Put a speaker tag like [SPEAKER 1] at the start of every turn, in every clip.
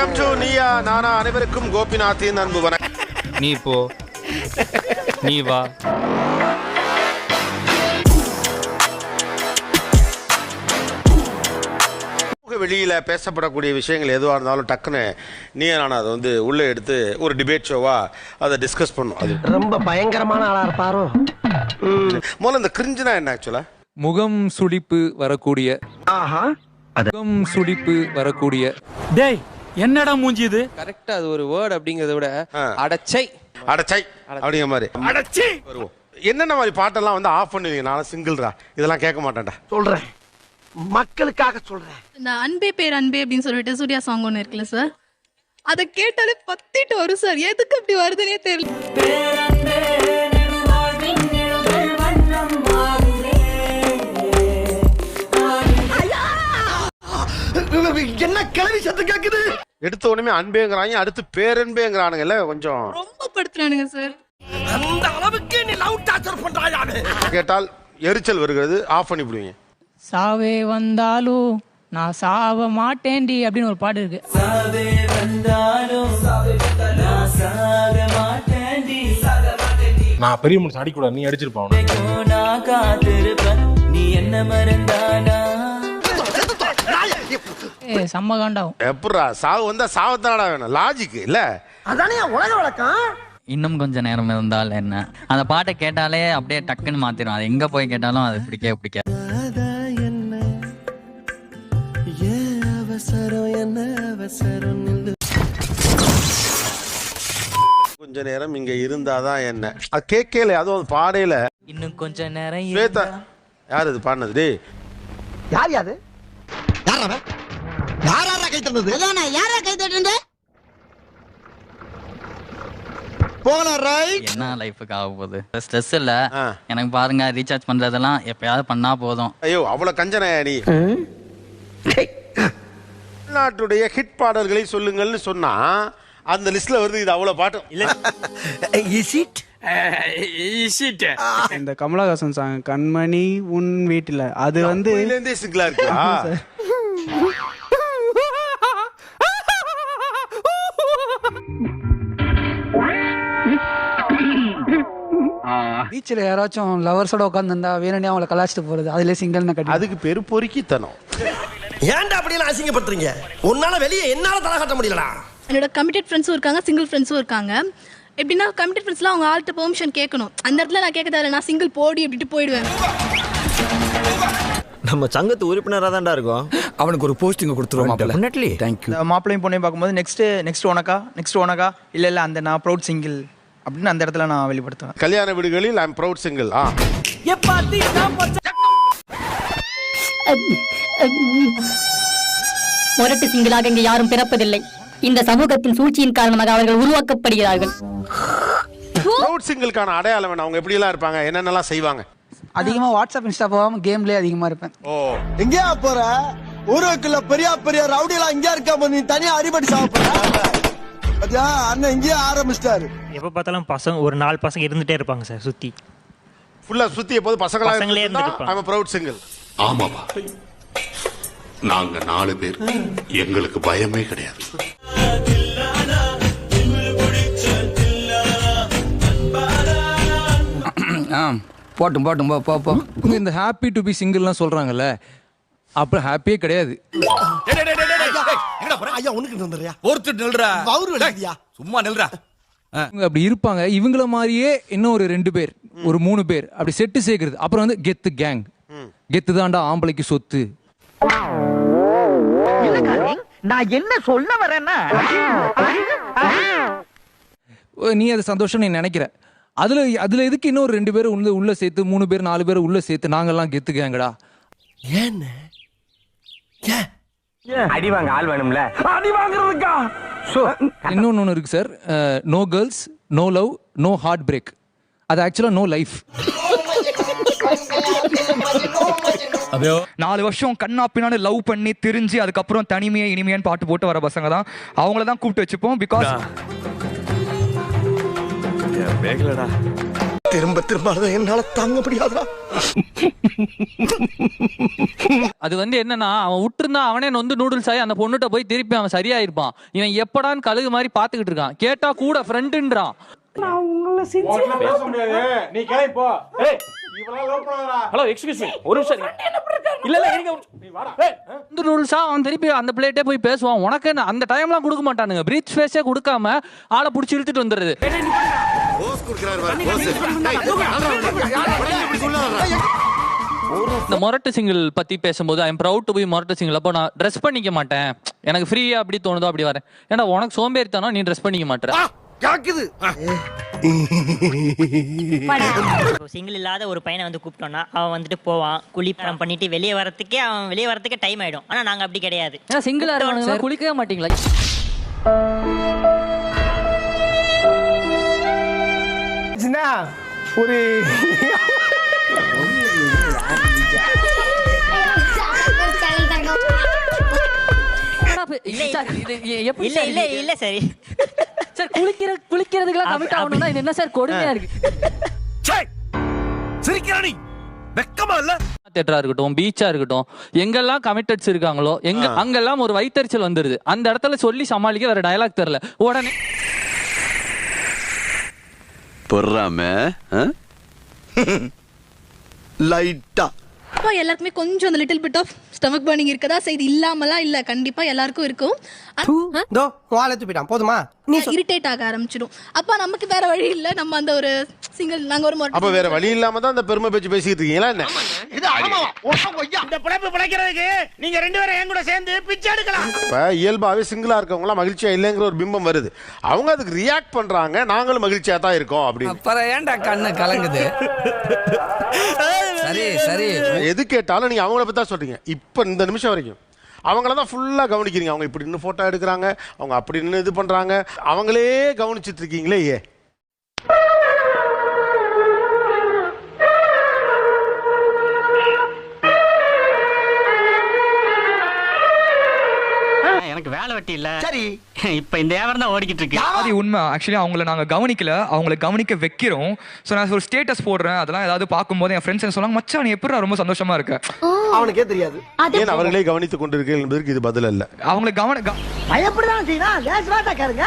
[SPEAKER 1] Welcome to Neeya Naana அனைவருக்கும் கோபிநாத்தின் அன்பு வணக்கம்.
[SPEAKER 2] நீ போ. நீ வா.
[SPEAKER 1] வெளியில பேசப்படக்கூடிய விஷயங்கள் எதுவாக இருந்தாலும் டக்குன்னு நீயா நானா அதை வந்து உள்ள எடுத்து ஒரு டிபேட் ஷோவா அதை டிஸ்கஸ் பண்ணும். அது
[SPEAKER 3] ரொம்ப பயங்கரமான ஆளா இருப்பாரோ?
[SPEAKER 1] முதல்ல இந்த கிரிஞ்சுனா என்ன ஆக்சுவலா
[SPEAKER 4] முகம் சுளிப்பு வரக்கூடிய
[SPEAKER 3] ஆஹா.
[SPEAKER 4] முகம் சுளிப்பு வரக்கூடிய
[SPEAKER 5] டேய் என்னடா மூஞ்சி இது
[SPEAKER 6] கரெக்டா அது ஒரு வேர்ட் அப்படிங்கறத விட. அடச்சை.
[SPEAKER 1] அடச்சை அப்படிங்கிற மாதிரி.
[SPEAKER 5] அடச்சி.
[SPEAKER 1] வருவோம். என்னென்ன மாதிரி பாட்டெல்லாம் வந்து ஆஃப் பண்ணுவீங்க? நான் சிங்கிள்ரா இதெல்லாம் கேட்க மாட்டேன்டா.
[SPEAKER 3] சொல்றேன். மக்களுக்காக சொல்றேன்.
[SPEAKER 7] இந்த அன்பே பேர் அன்பே அப்படின்னு சொல்லிட்டு சூர்யா சாங் ஒன்று இருக்குல்ல சார் அதை கேட்டாலே பத்திட்டு வரும் சார் எதுக்கு அப்படி வருதுன்னே தெரியல.
[SPEAKER 1] எடுத்த உடனே அன்பேங்கிறாங்க அடுத்து பேரன்பேங்கிறானுங்கல்ல கொஞ்சம்.
[SPEAKER 7] ரொம்ப படுத்துறானுங்க சார்
[SPEAKER 3] அந்த அளவுக்கு நீ லவ் டார்ச்சர் பண்றாயானு
[SPEAKER 1] கேட்டால் எரிச்சல் வருகிறது ஆஃப் பண்ணி விடுவீங்க.
[SPEAKER 8] சாவே வந்தாலும் நான் சாவ மாட்டேன்டி அப்படின்னு ஒரு பாட்டு இருக்கு.
[SPEAKER 9] நான் பெரிய மனுஷன் அடிக்கூடாது நீ அடிச்சிருப்பான் அவனை.
[SPEAKER 8] ஏ செம்ம காண்டாகும்
[SPEAKER 1] எப்படா சாவு வந்தா சாவத்தாடா வேணும். லாஜிக் இல்ல.
[SPEAKER 3] அதானே உலக வழக்கம்?
[SPEAKER 10] இன்னும் கொஞ்ச நேரம் இருந்தால் என்ன? அந்த பாட்டை கேட்டாலே அப்படியே டக்குன்னு மாத்திரும். அது எங்க போய் கேட்டாலும் அது பிடிக்கவே பிடிக்காது.
[SPEAKER 1] கொஞ்ச நேரம் இங்க இருந்தாதான் என்ன? அது கேட்கல அதுவும் பாடையில.
[SPEAKER 10] இன்னும் கொஞ்ச நேரம்
[SPEAKER 1] ஸ்வேதா. யார் இது பாடினது? டேய்.
[SPEAKER 3] யார் யாரா கை தந்தது
[SPEAKER 7] யாரா கை தட்டுறது
[SPEAKER 3] போகலாம் ரைட்
[SPEAKER 10] என்ன லைஃபுக்கு ஆக போகுது? ஸ்ட்ரெஸ் இல்ல. எனக்கு பாருங்க ரீசார்ஜ் பண்றதெல்லாம் எப்பயாவது பண்ணா போதும்.
[SPEAKER 1] ஐயோ அவ்வளவு கஞ்சனையா நீ? தமிழ்நாட்டுடைய ஹிட் பாடல்களை சொல்லுங்கள்னு சொன்னா அந்த லிஸ்ட்ல வருது இது அவ்வளவு பாட்டும்
[SPEAKER 3] இஸ் இட்
[SPEAKER 5] இந்த கமலஹாசன் சாங் கண்மணி உன் வீட்டுல. அது வந்து
[SPEAKER 1] சிங்கிளா இருக்கா
[SPEAKER 8] பீச்சில் யாராச்சும் லவர்ஸோட உட்காந்துருந்தா வேணும்னே அவங்கள கலாச்சிட்டு போறது. அதுல சிங்கிள்னு கட்டி
[SPEAKER 1] அதுக்கு பேரு பொறுக்கித்தனம்
[SPEAKER 3] ஏன்டா அப்படி எல்லாம் அசிங்கப்படுத்துறீங்க? உன்னால வெளியே என்னால தலை காட்ட முடியலடா.
[SPEAKER 7] என்னோட கமிட்டட் ஃப்ரெண்ட்ஸும் இருக்காங்க சிங்கிள் ஃப்ரெண்ட்ஸும் இருக்காங்க. எப்படின்னா கமிட்டட் ஃப்ரெண்ட்ஸ்லாம் அவங்க ஆள்கிட்ட பெர்மிஷன் கேட்கணும். அந்த இடத்துல நான் கேட்க தேவையில்ல நான் சிங்கிள் போடி அப்படின்ட்டு போயிடுவேன்.
[SPEAKER 11] நம்ம சங்கத்து உறுப்பினராக தான்டா இருக்கோம்.
[SPEAKER 5] அவனுக்கு ஒரு போஸ்டிங் கொடுத்துருவோம்
[SPEAKER 11] டெஃபினெட்லி
[SPEAKER 5] தேங்க்யூ மாப்பிளையும் பொண்ணையும் பார்க்கும்போது நெக்ஸ்ட் நெக்ஸ்ட் உனக்கா நெக்ஸ்ட் உனக்கா? இல்ல இல்ல அந்த நான் ப்ரௌட் சிங்கிள் அப்படின்னு அந்த இடத்துல நான் வெளிப்படுத்துவேன்.
[SPEAKER 1] கல்யாண வீடுகளில் ஐம் ப்ரௌட் சிங்கிள் ஆ.
[SPEAKER 8] முரட்டு சிங்கிளாக இங்கு யாரும் பிறப்பதில்லை. இந்த சமூகத்தின் சூழ்ச்சியின் காரணமாக அவர்கள் உருவாக்கப்படுகிறார்கள்.
[SPEAKER 1] ப்ரௌட் சிங்கிள்கான அடையாளம் வேணும் அவங்க எப்படி எல்லாம் இருப்பாங்க? என்னென்னலாம் செய்வாங்க?
[SPEAKER 8] அதிகமா வாட்ஸ்அப் இன்ஸ்டா போகாம கேம்லயே அதிகமா இருப்பேன்.
[SPEAKER 1] ஓ.
[SPEAKER 3] எங்கேயா போற? ஊருக்குள்ள பெரிய பெரிய ரவுடி எல்லாம் இங்க இருக்க நீ தனியா அடிபடி சாப்பிட பாத்தியா? அண்ணன் இங்கேயே ஆரம்பிச்சிட்டாரு.
[SPEAKER 5] எப்ப பார்த்தாலும் பசங்க ஒரு நாலு பசங்க இருந்துட்டே இருப்பாங்க சார் சுத்தி.
[SPEAKER 1] ஃபுல்லா சுத்தி எப்போது பசங்களா
[SPEAKER 5] பசங்களே
[SPEAKER 1] இருந்தா
[SPEAKER 5] இருந்திருப்பாங்க.
[SPEAKER 1] ஐம் ப்ரௌட் சிங்கிள்
[SPEAKER 9] ஆமாப்பா. நாங்க நாலு பேர் எங்களுக்கு பயமே கிடையாது.
[SPEAKER 10] போட்டும் போட்டும் போ போ போ.
[SPEAKER 4] இந்த ஹாப்பி டு பி சிங்கிள்லாம் சொல்றாங்கல்ல அப்புறம் ஹாப்பியே கிடையாது.
[SPEAKER 3] ஐயா உனக்கு வந்துடுறியா?
[SPEAKER 5] ஒருத்தர் நில்றா.
[SPEAKER 3] அவரு விளையாடியா
[SPEAKER 5] சும்மா நில்றா.
[SPEAKER 4] இவங்க அப்படி இருப்பாங்க. இவங்கள மாதிரியே இன்னும் ஒரு ரெண்டு பேர் ஒரு மூணு பேர் அப்படி செட்டு சேர்க்கறது. அப்புறம் வந்து கெத்து கேங் கெத்து தாண்டா ஆம்பளைக்கு சொத்து.
[SPEAKER 3] நான் என்ன சொல்ல வரேன்னா?
[SPEAKER 4] ஓ, நீ அது சந்தோஷம் நீ நினைக்கிற. அதுல அதுல எதுக்கு இன்னொரு ரெண்டு பேரும் உள்ள உள்ள சேர்த்து மூணு பேர் நாலு பேர் உள்ள சேர்த்து நாங்கெல்லாம் கெத்து கேங்கடா
[SPEAKER 3] ஏன்னு? அடி வாங்க ஆள் வேணும்ல. அடி வாங்குறதுக்கா?
[SPEAKER 4] இன்னொன்னு ஒன்று இருக்கு sir no girls no love no heart break அது ஆக்சுவலாக நோ லைஃப்
[SPEAKER 5] நாலு வருஷம் கண்ணா பின்னாடி லவ் பண்ணி தெரிஞ்சு அதுக்கப்புறம் தனிமையை இனிமையான்னு பாட்டு போட்டு வர பசங்க தான். அவங்கள தான் கூப்பிட்டு வச்சுப்போம் பிகாஸ்
[SPEAKER 3] திரும்ப திரும்ப அதை என்னால தாங்க முடியாதா
[SPEAKER 10] அது வந்து என்னன்னா அவன் விட்டுருந்தா அவனே நொந்து நூடுல்ஸ் ஆகி அந்த பொண்ணுகிட்ட போய் திருப்பி அவன் சரியாயிருப்பான். இவன் எப்படான்னு கழுகு மாதிரி பாத்துக்கிட்டு இருக்கான். கேட்டா கூட ஃப்ரெண்டுன்றான்
[SPEAKER 9] பேச முடியாது. நீ கிளம்பி போ.
[SPEAKER 6] ஹலோ எக்ஸ்கியூஸ் மீ ஒரு நிமிஷம். இல்ல இல்ல இருங்க. ஒரு நிமிஷம்.
[SPEAKER 9] நீ வாடா
[SPEAKER 10] நொந்து நூடுல்ஸா அவன் திருப்பி அந்த பிளேட்டே போய் பேசுவான். உனக்கு என்ன? அந்த டைம்லாம் கொடுக்க மாட்டானுங்க. பிரீத் ஸ்பேஸே கொடுக்காம ஆளை பிடிச்சி இழுத்துட்டு வந்துடுது இந்த மொரட்டு சிங்கிள் பத்தி பேசும்போது ஐம் ப்ரௌட் டு பி மொரட்டு சிங்கிள். அப்போ நான் ட்ரெஸ் பண்ணிக்க மாட்டேன். எனக்கு ஃப்ரீயா அப்படி தோணுதோ அப்படி வரேன். ஏன்னா உனக்கு சோம்பேறித்தனம் நீ ட்ரெஸ் பண்ணிக்க மாட்டேற?
[SPEAKER 3] கேக்குது.
[SPEAKER 8] சிங்கிள் இல்லாத ஒரு பையனை வந்து கூப்பிட்டோம்னா அவன் வந்துட்டு போவான். குளிப்படம் பண்ணிட்டு வெளியே வரத்துக்கே அவன் வெளியே வரத்துக்கே டைம் ஆயிடும். ஆனா நாங்க அப்படி கிடையாது.
[SPEAKER 10] ஏன்னா சிங்கிளா இருக்கவங்க குளிக்கவே மாட்டீங்களா?
[SPEAKER 3] ஒரு
[SPEAKER 8] இல்ல இல்ல இல்ல சரி
[SPEAKER 10] சார் குளிக்கிற குளிக்கிறதுக்குலாம் கமிட் ஆகணும்னா இது என்ன சார் கொடுமையா இருக்கு?
[SPEAKER 3] சிரிக்கிறானி வெக்கமா இல்ல?
[SPEAKER 10] தேட்டரா இருக்கட்டும் பீச்சா இருக்கட்டும் எங்கெல்லாம் கமிட்டட்ஸ் இருக்காங்களோ எங்க அங்கெல்லாம் ஒரு வைத்தறிச்சல் வந்துருது. அந்த இடத்துல சொல்லி சமாளிக்க வேற டயலாக் தெரியல. உடனே
[SPEAKER 11] பொறாம
[SPEAKER 3] லைட்டா
[SPEAKER 7] அப்போ எல்லாருக்குமே கொஞ்சம் அந்த little bit of stomach burning இருக்கதா? செய்து இல்லாமலாம் இல்ல? கண்டிப்பா எல்லாருக்கும் இருக்கும்.
[SPEAKER 3] தோ வாழத்து போயிட்டான். போதுமா? நீ
[SPEAKER 7] இரிட்டேட் ஆக ஆரம்பிச்சிடும். அப்ப நமக்கு வேற வழி இல்ல. நம்ம அந்த ஒரு சிங்கிள் நாங்க ஒரு
[SPEAKER 1] அப்ப வேற வழி இல்லாம தான் அந்த பெருமை பேச்சு பேசிக்கிட்டு இருக்கீங்களா என்ன?
[SPEAKER 6] இந்த பிழைப்பு பிழைக்கிறதுக்கு நீங்க ரெண்டு பேரும் என் கூட சேர்ந்து பிச்சை எடுக்கலாம்.
[SPEAKER 1] இப்ப இயல்பாவே சிங்கிளா இருக்கவங்களாம் மகிழ்ச்சியா இல்லைங்கிற ஒரு பிம்பம் வருது. அவங்க அதுக்கு ரியாக்ட் பண்றாங்க. நாங்களும் மகிழ்ச்சியா தான் இருக்கோம் அப்படின்னு.
[SPEAKER 5] அப்புறம் ஏன்டா கண்ணு கலங்குது? சரி சரி.
[SPEAKER 1] எது கேட்டாலும் நீங்க அவங்கள பத்தி தான் சொல்றீங்க. இப்ப இந்த நிமிஷம் வரைக்கும். அவங்கள தான் ஃபுல்லா கவனிக்கிறீங்க. அவங்க இப்படி நின்று போட்டோ எடுக்கிறாங்க. அவங்க அப்படி நின்று இது பண்றாங்க. அவங்களே கவனிச்சிட்டு இருக்கீங்களே ஏ
[SPEAKER 8] வெட்டி இல்ல
[SPEAKER 3] சரி.
[SPEAKER 8] இப்ப இந்த வியாபாரம் தான் ஓடிக்கிட்டு இருக்கு.
[SPEAKER 4] அது உண்மை. ஆக்சுவலி அவங்கள நாங்கள் கவனிக்கல. அவங்கள கவனிக்க வைக்கிறோம். ஸோ நான் ஒரு ஸ்டேட்டஸ் போடுறேன். அதெல்லாம் ஏதாவது பார்க்கும்போது என் ஃப்ரெண்ட்ஸ் என்ன சொன்னாங்க மச்சான் நீ எப்படி ரொம்ப சந்தோஷமா இருக்க?
[SPEAKER 3] அவனுக்கே தெரியாது.
[SPEAKER 1] ஏன் அவர்களே கவனித்துக் கொண்டிருக்கீர்கள் என்பதற்கு இது பதில் அல்ல.
[SPEAKER 4] அவங்கள கவன க-
[SPEAKER 3] பயப்படதான் செய்யணும் லேசுவாட்டா கேளுங்க.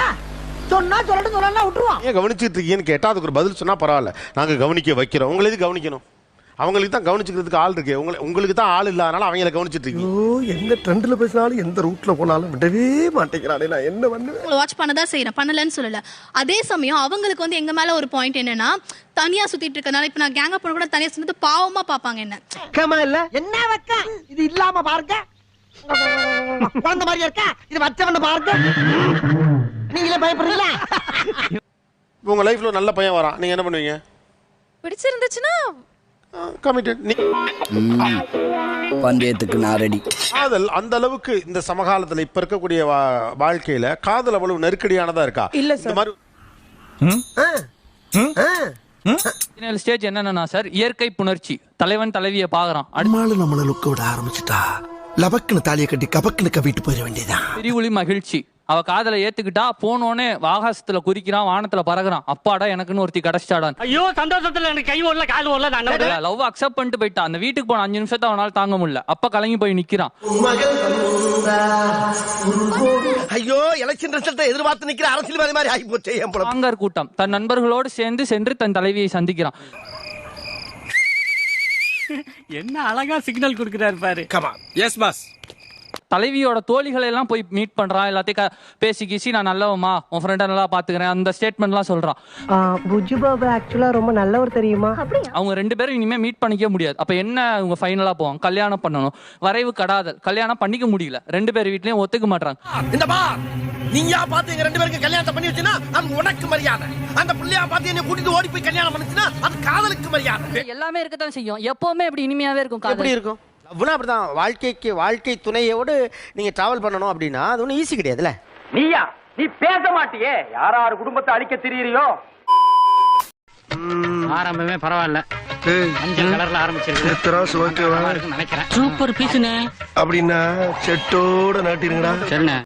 [SPEAKER 3] சொன்னா சொல்லட்டும் சொல்லலாம் விட்டுருவான்.
[SPEAKER 1] ஏன் கவனிச்சிட்டு இருக்கீங்கன்னு கேட்டா அதுக்கு ஒரு பதில் சொன்னா பரவாயில்ல. நாங்க கவனிக்க வைக்கிறோம். உங்களை எது கவனிக்கணும்? அவங்களுக்கு தான் கவனிச்சுக்கிறதுக்கு ஆள் இருக்கு. உங்களை உங்களுக்கு தான் ஆள் இல்லாதனால அவங்கள கவனிச்சிட்டு இருக்கீங்க.
[SPEAKER 3] ஐயோ எந்த ட்ரெண்ட்ல பேசினாலும் எந்த ரூட்ல போனாலும் விடவே மாட்டேங்கிறானே. நான் என்ன பண்ணுவேன்?
[SPEAKER 7] உங்களை வாட்ச் பண்ணதான் செய்யறேன் பண்ணலன்னு சொல்லல. அதே சமயம் அவங்களுக்கு வந்து எங்க மேல ஒரு பாயிண்ட் என்னன்னா தனியா சுத்திட்டு இருக்கனால இப்ப நான் கேங்க போன கூட தனியா சுத்திட்டு பாவமா பாப்பாங்க என்ன.
[SPEAKER 3] கேமா இல்ல? என்ன வைக்க? இது இல்லாம பாருங்க குழந்தை மாதிரியா இருக்கா? இது வச்சவன பாருங்க நீங்களே பயப்படுறீங்களா?
[SPEAKER 1] உங்க லைஃப்ல நல்ல பையன் வரான். நீங்க என்ன பண்ணுவீங்க?
[SPEAKER 7] பிடிச்சிருந்துச்சுன்னா
[SPEAKER 1] கமிட்டட். நீ
[SPEAKER 5] பந்தயத்துக்கு நான் ரெடி
[SPEAKER 1] காதல் அந்த அளவுக்கு இந்த சமகாலத்துல இப்ப இருக்கக்கூடிய வா- வாழ்க்கையில காதல் அவ்வளவு நெருக்கடியானதா இருக்கா?
[SPEAKER 5] இல்ல
[SPEAKER 1] இந்த மாதிரி
[SPEAKER 10] ஸ்டேஜ் என்னன்னா சார் இயற்கை புணர்ச்சி. தலைவன் தலைவியை பாக்குறான். அடுத்து
[SPEAKER 3] நம்மள லுக்க விட ஆரம்பிச்சுட்டா. லபக்குன்னு தாலியை கட்டி கபக்குன்னு கவிட்டு போயிட வேண்டியதான்
[SPEAKER 10] பிரிவுளி மகிழ்ச்சி. அவ காதலை ஏத்துக்கிட்டா போனோனே ஆகாசத்துல குறிக்கிறான் வானத்துல பறகுறான் அப்பாடா எனக்குன்னு ஒருத்தி கிடைச்சிட்டாடான்
[SPEAKER 8] ஐயோ சந்தோஷத்துல எனக்கு கை ஓடல கால் ஓடல
[SPEAKER 10] லவ் அக்செப்ட் பண்ணிட்டு போயிட்டான். அந்த வீட்டுக்கு போன அஞ்சு நிமிஷத்தை அவனால தாங்க முடியல. அப்ப கலங்கி போய் நிக்கிறான்.
[SPEAKER 3] ஐயோ எலெக்ஷன் ரிசல்ட் எதிர்பார்த்து நிக்கிற அரசியல்வாதி மாதிரி ஆகி போச்சே.
[SPEAKER 10] பாங்கர் கூட்டம். தன் நண்பர்களோடு சேர்ந்து சென்று தன் தலைவியை சந்திக்கிறான்.
[SPEAKER 8] என்ன அழகா சிக்னல் கொடுக்கறாரு பாரு.
[SPEAKER 3] Come on.
[SPEAKER 9] எஸ் பாஸ்
[SPEAKER 10] தலைவியோட தோழிகளை எல்லாம் போய் மீட் பண்றான். எல்லாத்தையும் க- பேசி கீசி நான் நல்லவமா உன் ஃப்ரெண்டை நல்லா பாத்துக்கிறேன். அந்த ஸ்டேட்மெண்ட்லாம் சொல்றான்.
[SPEAKER 3] புஜு பாபு ஆக்சுவலா ரொம்ப நல்லவர் தெரியுமா?
[SPEAKER 10] அவங்க ரெண்டு பேரும் இனிமே மீட் பண்ணிக்க முடியாது. அப்ப என்ன அவங்க ஃபைனலா போவாங்க? கல்யாணம் பண்ணணும். வரைவு கடாதல். கல்யாணம் பண்ணிக்க முடியல. ரெண்டு பேர் வீட்லயும் ஒத்துக்க மாட்டாங்க
[SPEAKER 3] இந்த பா நீயா பார்த்து எங்க ரெண்டு பேருக்கு கல்யாணத்தை பண்ணி வச்சுனா அது உனக்கு மரியாதை. அந்த புள்ளையா பார்த்து என்னை கூட்டிட்டு ஓடி போய் கல்யாணம் பண்ணுச்சுன்னா அது காதலுக்கு மரியாதை.
[SPEAKER 8] எல்லாமே இருக்கத்தான் செய்யும். எப்பவுமே இப்படி இனிமையாவே இருக்கும்
[SPEAKER 6] எப்படி இருக்கும்? லவ்னா அப்படிதான். வாழ்க்கைக்கு வாழ்க்கை துணையோடு நீங்க டிராவல் பண்ணணும் அப்படின்னா அது ஒன்றும் ஈஸி கிடையாதுல்ல?
[SPEAKER 5] நீயா? நீ பேச மாட்டியே. யாராரு குடும்பத்தை அழிக்க திரியறியோ?
[SPEAKER 8] ஆரம்பமே பரவாயில்ல. மஞ்சள் கலர்ல ஆரம்பிச்சிருக்கு. நினைக்கிறேன். சூப்பர் பீஸ்னு
[SPEAKER 3] அப்படின்னா செட்டோட நாட்டிருங்கடா
[SPEAKER 8] சரிண்ணே.